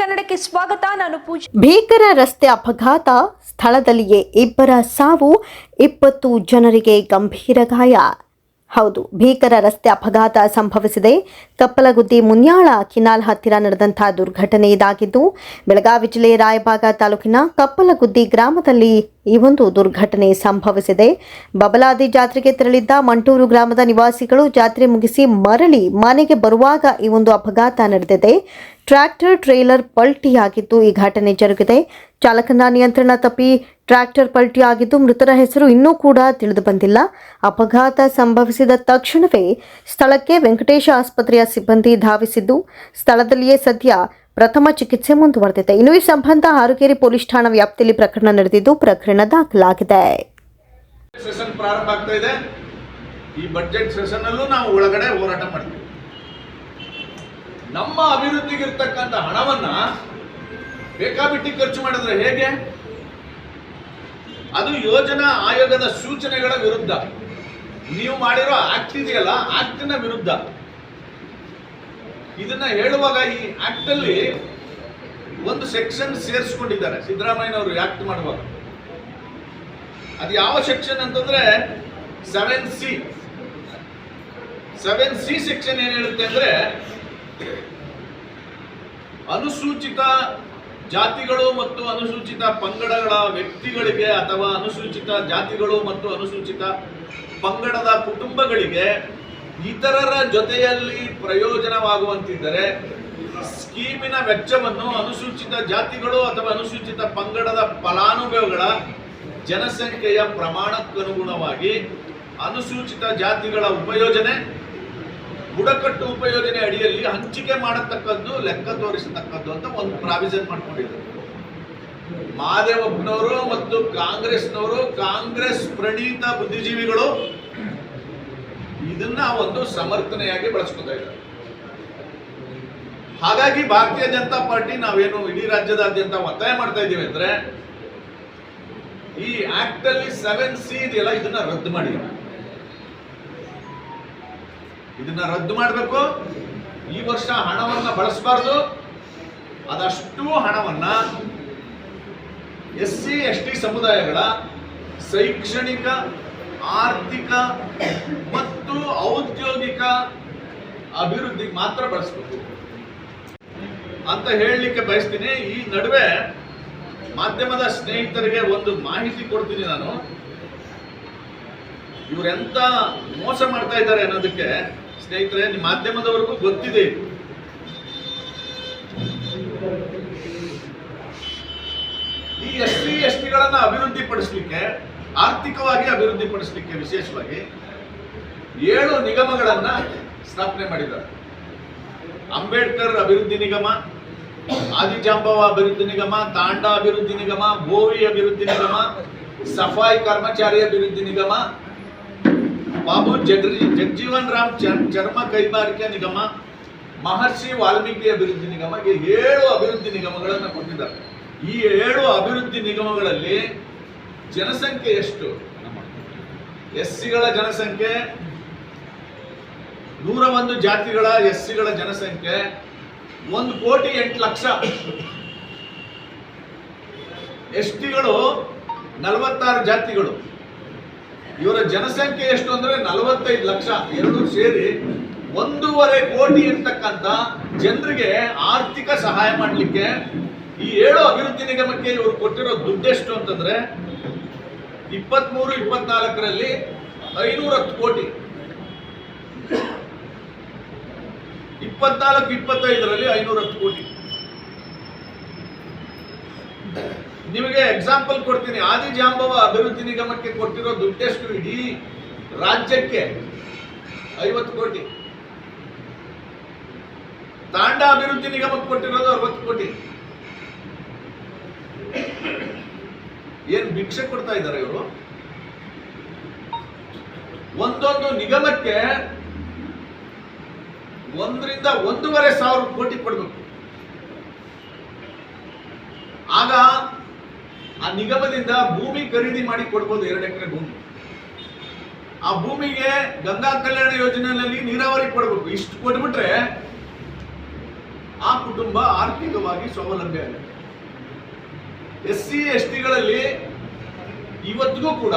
ಕನ್ನಡಕ್ಕೆ ಸ್ವಾಗತ, ನಾನು ಪೂಜಾ. ಭೀಕರ ರಸ್ತೆ ಅಪಘಾತ, ಸ್ಥಳದಲ್ಲಿಯೇ ಇಬ್ಬರ ಸಾವು, ಇಪ್ಪತ್ತು ಜನರಿಗೆ ಗಂಭೀರ ಗಾಯ. ಹೌದು, ಭೀಕರ ರಸ್ತೆ ಅಪಘಾತ ಸಂಭವಿಸಿದೆ. ಕಪ್ಪಲಗುದ್ದಿ ಮುನ್ಯಾಳ ಕಿನಾಲ್ ಹತ್ತಿರ ನಡೆದಂತಹ ದುರ್ಘಟನೆ ಇದಾಗಿದ್ದು, ಬೆಳಗಾವಿ ಜಿಲ್ಲೆ ರಾಯಭಾಗ ತಾಲೂಕಿನ ಕಪ್ಪಲಗುದ್ದಿ ಗ್ರಾಮದಲ್ಲಿ ಈ ಒಂದು ದುರ್ಘಟನೆ ಸಂಭವಿಸಿದೆ. ಬಬಲಾದಿ ಜಾತ್ರೆಗೆ ತೆರಳಿದ್ದ ಮಂಟೂರು ಗ್ರಾಮದ ನಿವಾಸಿಗಳು ಜಾತ್ರೆ ಮುಗಿಸಿ ಮರಳಿ ಮನೆಗೆ ಬರುವಾಗ ಈ ಒಂದು ಅಪಘಾತ ನಡೆದಿದೆ. ಟ್ರ್ಯಾಕ್ಟರ್, ಟ್ರೇಲರ್ ಪಲ್ಟಿಯಾಗಿದ್ದು ಈ ಘಟನೆ ಜರುಗಿದೆ. ಚಾಲಕನ ನಿಯಂತ್ರಣ ತಪ್ಪಿ ಟ್ರ್ಯಾಕ್ಟರ್ ಪಲ್ಟಿಯಾಗಿದ್ದು ಮೃತರ ಹೆಸರು ಇನ್ನೂ ಕೂಡ ತಿಳಿದು ಬಂದಿಲ್ಲ. ಅಪಘಾತ ಸಂಭವಿಸಿದ ತಕ್ಷಣವೇ ಸ್ಥಳಕ್ಕೆ ವೆಂಕಟೇಶ ಆಸ್ಪತ್ರೆಯ ಸಿಬ್ಬಂದಿ ಧಾವಿಸಿದ್ದು, ಸ್ಥಳದಲ್ಲಿಯೇ ಸದ್ಯ ಪ್ರಥಮ ಚಿಕಿತ್ಸೆ ಮುಂದುವರೆದಿದೆ. ಇನ್ನು ಈ ಸಂಬಂಧ ಹಾರುಗೇರಿ ಪೊಲೀಸ್ ಠಾಣಾ ವ್ಯಾಪ್ತಿಯಲ್ಲಿ ಪ್ರಕರಣ ನಡೆದಿದ್ದು ಪ್ರಕರಣ ದಾಖಲಾಗಿದೆ. ಸೆಷನ್ ಪ್ರಾರಂಭ ಈ ಬಜೆಟ್ ಸೆಷನ್ ಅಲ್ಲೂ ನಾವು ಒಳಗಡೆ ಹೋರಾಟ ಮಾಡ್ತೀವಿ. ನಮ್ಮ ಅಭಿವೃದ್ಧಿಗಿರ್ತಕ್ಕಂಥ ಹಣವನ್ನ ಬೇಕಾಬಿಟ್ಟಿ ಖರ್ಚು ಮಾಡಿದ್ರೆ ಹೇಗೆ? ಅದು ಯೋಜನಾ ಆಯೋಗದ ಸೂಚನೆಗಳ ವಿರುದ್ಧ. ನೀವು ಮಾಡಿರೋ ಆಕ್ಟ್ ಇದೆಯಲ್ಲ, ಆಕ್ಟಿನ ವಿರುದ್ಧ. ಇದನ್ನ ಹೇಳುವಾಗ ಈ ಆಕ್ಟ್ ಅಲ್ಲಿ ಒಂದು ಸೆಕ್ಷನ್ ಸೇರಿಸ್ಕೊಂಡಿದ್ದಾರೆ. ಸಿದ್ದರಾಮಯ್ಯನವರು ಆಕ್ಟ್ ಮಾಡುವಾಗ. ಅದು ಯಾವ ಸೆಕ್ಷನ್ ಅಂತಂದ್ರೆ seven C seven C section ಏನ್ ಹೇಳುತ್ತೆ ಅಂದ್ರೆ ಅನುಸೂಚಿತ ಜಾತಿಗಳು ಮತ್ತು ಅನುಸೂಚಿತ ಪಂಗಡಗಳ ವ್ಯಕ್ತಿಗಳಿಗೆ ಅಥವಾ ಅನುಸೂಚಿತ ಜಾತಿಗಳು ಮತ್ತು ಅನುಸೂಚಿತ ಪಂಗಡದ ಕುಟುಂಬಗಳಿಗೆ ಇತರರ ಜೊತೆಯಲ್ಲಿ ಪ್ರಯೋಜನವಾಗುವಂತಿದ್ದರೆ ಸ್ಕೀಮಿನ ವೆಚ್ಚವನ್ನು ಅನುಸೂಚಿತ ಜಾತಿಗಳು ಅಥವಾ ಅನುಸೂಚಿತ ಪಂಗಡದ ಫಲಾನುಭವಿಗಳ ಜನಸಂಖ್ಯೆಯ ಪ್ರಮಾಣಕ್ಕನುಗುಣವಾಗಿ ಅನುಸೂಚಿತ ಜಾತಿಗಳ ಉಪಯೋಜನೆ, ಬುಡಕಟ್ಟು ಉಪಯೋಜನೆ ಅಡಿಯಲ್ಲಿ ಹಂಚಿಕೆ ಮಾಡತಕ್ಕದ್ದು, ಲೆಕ್ಕ ತೋರಿಸತಕ್ಕದ್ದು ಅಂತ ಒಂದು ಪ್ರಾವಿಷನ್ ಮಾಡಿಕೊಂಡಿದ್ದರು. ಮಹಾದೇವಪ್ಪನವರು ಮತ್ತು ಕಾಂಗ್ರೆಸ್ನವರು, ಕಾಂಗ್ರೆಸ್ ಪ್ರಣೀತ ಬುದ್ಧಿಜೀವಿಗಳು ಇದನ್ನ ಒಂದು ಸಮರ್ಥನೆಯಾಗಿ ಬಳಸ್ಕೊತಾ ಇದ್ದಾರೆ. ಹಾಗಾಗಿ ಭಾರತೀಯ ಜನತಾ ಪಾರ್ಟಿ ನಾವೇನು ಇಡೀ ರಾಜ್ಯದಾದ್ಯಂತ ಒತ್ತಾಯ ಮಾಡ್ತಾ ಇದ್ದೀವಿ ಅಂದ್ರೆ ಈ ಆಕ್ಟ್ ಅಲ್ಲಿ ಸೆವೆನ್ ಸಿ ಇದೆಯಲ್ಲ, ಇದನ್ನ ರದ್ದು ಮಾಡಿ. ಇದನ್ನ ರದ್ದು ಮಾಡಬೇಕು. ಈ ವರ್ಷ ಹಣವನ್ನ ಬಳಸಬಾರ್ದು. ಅದಷ್ಟು ಹಣವನ್ನ ಎಸ್ ಸಿ, ಎಸ್ ಟಿ ಸಮುದಾಯಗಳ ಶೈಕ್ಷಣಿಕ, ಆರ್ಥಿಕ ಮತ್ತು ಔದ್ಯೋಗಿಕ ಅಭಿವೃದ್ಧಿಗೆ ಮಾತ್ರ ಬಳಸ್ಬೇಕು. ಅಂತ ಹೇಳಲಿಕ್ಕೆ ಬಯಸ್ತೀನಿ. ಈ ನಡುವೆ ಮಾಧ್ಯಮದ ಸ್ನೇಹಿತರಿಗೆ ಒಂದು ಮಾಹಿತಿ ಕೊಡ್ತೀನಿ ನಾನು. ಇವರೆಂತ ಮೋಸ ಮಾಡ್ತಾ ಇದ್ದಾರೆ ಅನ್ನೋದಕ್ಕೆ ಸ್ನೇಹಿತರೆ ನಿಮ್ಮ ಮಾಧ್ಯಮದವರೆಗೂ ಗೊತ್ತಿದೆ. ಈ ಎಸ್ ಟಿ ಎಸ್ ಟಿಗಳನ್ನ ಅಭಿವೃದ್ಧಿ ಪಡಿಸಲಿಕ್ಕೆ ಆರ್ಥಿಕವಾಗಿ ಅಭಿವೃದ್ಧಿ ಪಡಿಸಲಿಕ್ಕೆ ವಿಶೇಷವಾಗಿ ಏಳು ನಿಗಮಗಳನ್ನ ಸ್ಥಾಪನೆ ಮಾಡಿದ್ದಾರೆ. ಅಂಬೇಡ್ಕರ್ ಅಭಿವೃದ್ಧಿ ನಿಗಮ, ಆದಿಜಾಂಬವ ಅಭಿವೃದ್ಧಿ ನಿಗಮ, ತಾಂಡ ಅಭಿವೃದ್ಧಿ ನಿಗಮ ಗೋವಿ ಅಭಿವೃದ್ಧಿ ನಿಗಮ, ಸಫಾಯಿ ಕರ್ಮಚಾರಿ ಅಭಿವೃದ್ಧಿ ನಿಗಮ, ಬಾಬು ಜಡ್ರಿ, ಜಗಜೀವನ್ ರಾಮ್ ಚರ್- ಚರ್ಮ ಕೈಗಾರಿಕೆ ನಿಗಮ, ಮಹರ್ಷಿ ವಾಲ್ಮೀಕಿ ಅಭಿವೃದ್ಧಿ ನಿಗಮ ಈ ಏಳು ಅಭಿವೃದ್ಧಿ ನಿಗಮಗಳನ್ನು ಕೊಟ್ಟಿದ್ದಾರೆ. ಈ ಏಳು ಅಭಿವೃದ್ಧಿ ನಿಗಮಗಳಲ್ಲಿ ಜನಸಂಖ್ಯೆ ಎಷ್ಟು? ಎಸ್ ಸಿಗಳ ಜನಸಂಖ್ಯೆ ನೂರ ಒಂದು ಜಾತಿಗಳ ಎಸ್ ಸಿಗಳ ಜನಸಂಖ್ಯೆ ಒಂದು ಕೋಟಿ ಎಂಟು ಲಕ್ಷ. ಎಸ್ ಟಿಗಳು ನಲವತ್ತಾರು ಜಾತಿಗಳು. ಇವರ ಜನಸಂಖ್ಯೆ ಎಷ್ಟು ಅಂದ್ರೆ ನಲವತ್ತೈದು ಲಕ್ಷ. ಎರಡು ಸೇರಿ ಒಂದೂವರೆ ಕೋಟಿ ಇರ್ತಕ್ಕಂಥ ಜನರಿಗೆ ಆರ್ಥಿಕ ಸಹಾಯ ಮಾಡಲಿಕ್ಕೆ ಈ ಏಳು ಅಭಿವೃದ್ಧಿ ನಿಗಮಕ್ಕೆ ಇವರು ಕೊಟ್ಟಿರೋ ದುಡ್ಡೆಷ್ಟು ಅಂತಂದ್ರೆ ಇಪ್ಪತ್ಮೂರು, ಇಪ್ಪತ್ನಾಲ್ಕರಲ್ಲಿ ಐನೂರ ಹತ್ತು ಕೋಟಿ. ಇಪ್ಪತ್ನಾಲ್ಕು, ಇಪ್ಪತ್ತೈದರಲ್ಲಿ ಐನೂರ ಹತ್ತು ಕೋಟಿ. ನಿಮಗೆ ಎಕ್ಸಾಂಪಲ್ ಕೊಡ್ತೀನಿ. ಆದಿಜಾಂಬವ ಅಭಿವೃದ್ಧಿ ನಿಗಮಕ್ಕೆ ಕೊಟ್ಟಿರೋ ದುಡ್ಡೆಷ್ಟು ಇಡೀ ರಾಜ್ಯಕ್ಕೆ ಐವತ್ತು ಕೋಟಿ. ತಾಂಡ ಅಭಿವೃದ್ಧಿ ನಿಗಮಕ್ಕೆ ಕೊಟ್ಟಿರೋದು ಅರವತ್ತು ಕೋಟಿ. ಏನ್ ಭಿಕ್ಷೆ ಕೊಡ್ತಾ ಇದ್ದಾರೆ ಇವರು? ಒಂದೊಂದು ನಿಗಮಕ್ಕೆ ಒಂದರಿಂದ ಒಂದೂವರೆ ಸಾವಿರ ಕೋಟಿ ಕೊಡಬೇಕು. ಆಗ ಆ ನಿಗಮದಿಂದ ಭೂಮಿ ಖರೀದಿ ಮಾಡಿ ಕೊಡ್ಬೋದು ಎರಡು ಎಕರೆ ಭೂಮಿ. ಆ ಭೂಮಿಗೆ ಗಂಗಾ ಕಲ್ಯಾಣ ಯೋಜನೆಯಲ್ಲಿ ನೀರಾವರಿ ಕೊಡಬೇಕು. ಇಷ್ಟು ಕೊಟ್ಬಿಟ್ರೆ ಆ ಕುಟುಂಬ ಕುಟುಂಬ ಆರ್ಥಿಕವಾಗಿ ಸ್ವಾವಲಂಬಿ ಆಗುತ್ತೆ. ಎಸ್ ಸಿ ಎಸ್ ಟಿಗಳಲ್ಲಿ ಇವತ್ತಿಗೂ ಕೂಡ